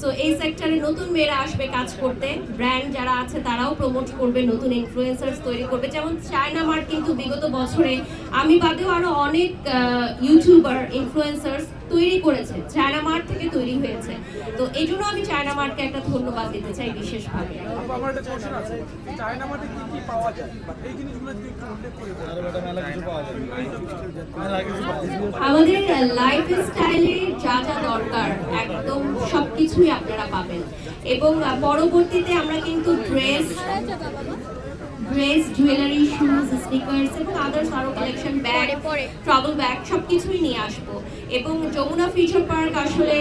So এই সেক্টরে নতুন মেয়েরা আসবে কাজ করতে। ব্র্যান্ড যারা আছে তারাও প্রমোট করবে নতুন ইনফ্লুয়েন্সার্স তৈরি করবে। যেমন চায়না মার্ট কিন্তু বিগত বছরে আমি বাদেও আরও অনেক ইউটিউবার ইনফ্লুয়েন্সার্স তৈরি করেছে। চায়না মার্ট থেকে তৈরি হয়েছে। তো এই জন্য আমি চায়না মার্টকে একটা ধন্যবাদ দিতে চাই বিশেষভাবে। আপু, আমার একটা কোশ্চেন আছে। চায়না মাঠে কি কি পাওয়া যায়? এই জিনিসগুলো যদি একটু উল্লেখ করে বলেন। আমাদের লাইফ স্টাইলে যা যা দরকার একদম সবকিছুই আপনারা পাবেন। এবং পরবর্তীতে আমরা কিন্তু dress dress jewellery shoes sneakers এবং আদার্স আরও কালেকশন ব্যাগ ট্রাভেল ব্যাগ সবকিছুই নিয়ে আসব। এবং যমুনা ফিউচার পার্ক আসলে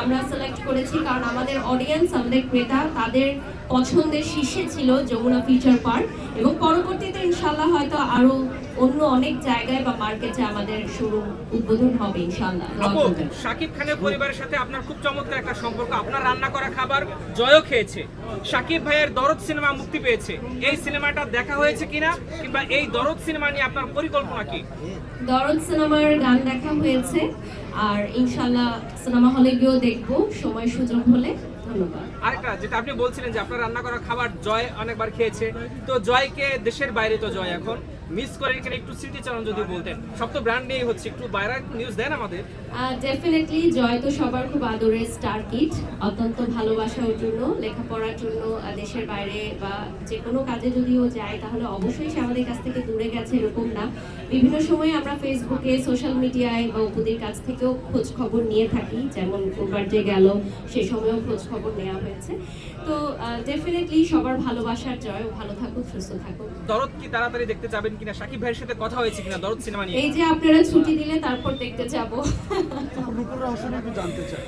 আমরা সিলেক্ট করেছি কারণ আমাদের অডিয়েন্স আমাদের ক্রেতা তাদের পছন্দের শীর্ষে ছিল যমুনা ফিউচার পার্ক এবং পরবর্তীতে ইনশাল্লাহ হয়তো আরও অন্য অনেক জায়গায় বা মার্কেটে আমাদের শোরুম উদ্বোধন হবে ইনশাল্লাহ। শাকিব খানের পরিবারের সাথে আপনার খুব চমৎকার একটা সম্পর্ক। আপনার রান্না করা খাবার জয়ও খেয়েছে। শাকিব ভাইয়ের দরদ সিনেমা মুক্তি পেয়েছে। এই সিনেমাটা দেখা হয়েছে কিনা কিংবা এই দরদ সিনেমা নিয়ে আপনার পরিকল্পনা কি? দরদ সিনেমার গান দেখা হয়েছে আর ইনশাল্লাহ সিনেমা হলে গিয়েও দেখব সময় সুযোগ হলে। আরেকটা যেটা আপনি বলছিলেন যে আপনার রান্না করা খাবার জয় অনেকবার খেয়েছে। তো জয়কে দেশের বাইরে তো জয় এখন। মিস করে এখানে একটু স্মৃতিচারণ যদি বলতেন। সব তো ব্র্যান্ড নিয়েই হচ্ছে। একটু বাইরে নিউজ দেন আমাদের। ডেফিনেটলি জয় তো সবার খুব আদরের স্টার কিট অত্যন্ত ভালোবাসার জন্য লেখাপড়ার জন্য দেশের বাইরে বা যে কোনো কাজে যায় তাহলে অবশ্যই সে আমাদের কাছ থেকে দূরে গেছে এরকম না। বিভিন্ন সময় আমরা ফেসবুকে সোশ্যাল মিডিয়ায় বা উপদের কাছ থেকেও খোঁজ খবর নিয়ে থাকি। যেমন যে গেল সে সময়ও খোঁজ খবর নেওয়া হয়েছে। তো ডেফিনেটলি সবার ভালোবাসার জয়। ভালো থাকুক সুস্থ থাকুক। দরদ কি তাড়াতাড়ি দেখতে যাবেন কিনা? সাকিব ভাইয়ের সাথে কথা হয়েছে কিনা? দরদ সিনেমা নিয়ে। এই যে আপনারা ছুটি দিলে তারপর দেখতে যাব। রূপর রহস্য একটু জানতে চাই।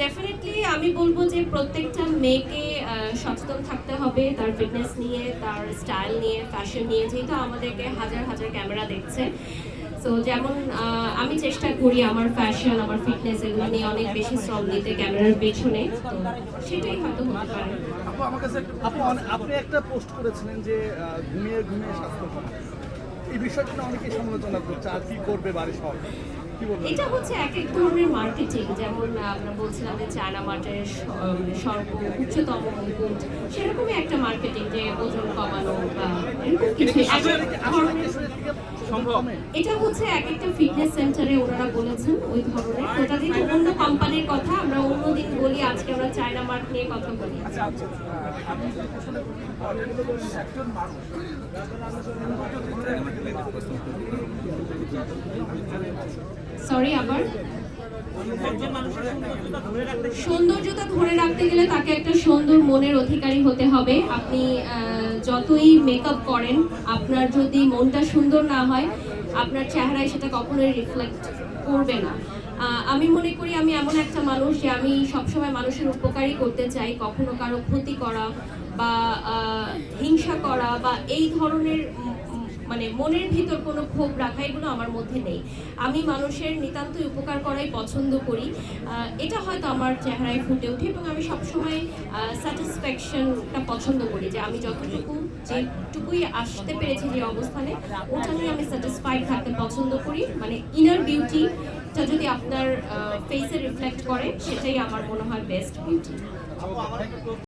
ডেফিনেটলি আমি বলব যে প্রত্যেকটা মেয়েকে সচেতন থাকতে হবে তার ফিটনেস নিয়ে তার স্টাইল নিয়ে ফ্যাশন নিয়ে। যেহেতু আমাদেরকে হাজার হাজার ক্যামেরা দেখছে। তো যেমন আমি চেষ্টা করি আমার ফ্যাশন আমার ফিটনেস এগুলো নিয়ে অনেক বেশি শ্রম দিতে ক্যামেরার পেছনে। সেটাই হয়তো হতে পারে। আপু, আমার কাছে আপু আপনি একটা পোস্ট করেছিলেন যে ঘুমিয়ে ঘুমিয়ে স্বাস্থ্য এই বিষয়টা নিয়ে অনেকেই সমালোচনা করছে। আর কি করবে বাড়ির সব? এটা হচ্ছে এক এক ধরনের মার্কেটিং যেমন আমরা বলছিলাম যে চায়না মার্টের সর্ব উচ্চতম মুকুট সেরকমই একটা মার্কেটিং যে ওজন কমানো বা এটা হচ্ছে এক একটা ফিটনেস সেন্টারে ওনারা বলেছেন ওই ধরনের। ওটা দিয়ে অন্য কোম্পানির কথা আমরা বলি আজকে আমরা চায়না মার্ট নিয়ে কথা বলি। আচ্ছা আচ্ছা মানুষ সরি আবার? সৌন্দর্যতা ধরে রাখতে গেলে তাকে একটা সুন্দর মনের অধিকারী হতে হবে। আপনি যতই মেকআপ করেন আপনার যদি মনটা সুন্দর না হয় আপনার চেহারায় সেটা কখনোই রিফ্লেক্ট করবে না। আমি মনে করি আমি এমন একটা মানুষ যে আমি সবসময় মানুষের উপকারই করতে চাই, কখনো কারও ক্ষতি করা বা হিংসা করা বা এই ধরনের মানে মনের ভিতর কোনো ক্ষোভ রাখা এগুলো আমার মধ্যে নেই। আমি মানুষের নিতান্তই উপকার করাই পছন্দ করি। এটা হয়তো আমার চেহারায় ফুটে ওঠে এবং আমি সবসময় স্যাটিসফ্যাকশনটা পছন্দ করি যে আমি যতটুকু, যেটুকুই আসতে পেরেছি যে অবস্থানে, ওটা নিয়ে আমি স্যাটিসফাইড থাকতে পছন্দ করি। মানে ইনার বিউটিটা যদি আপনার ফেসে রিফ্লেক্ট করে, সেটাই আমার মনে হয় বেস্ট বিউটি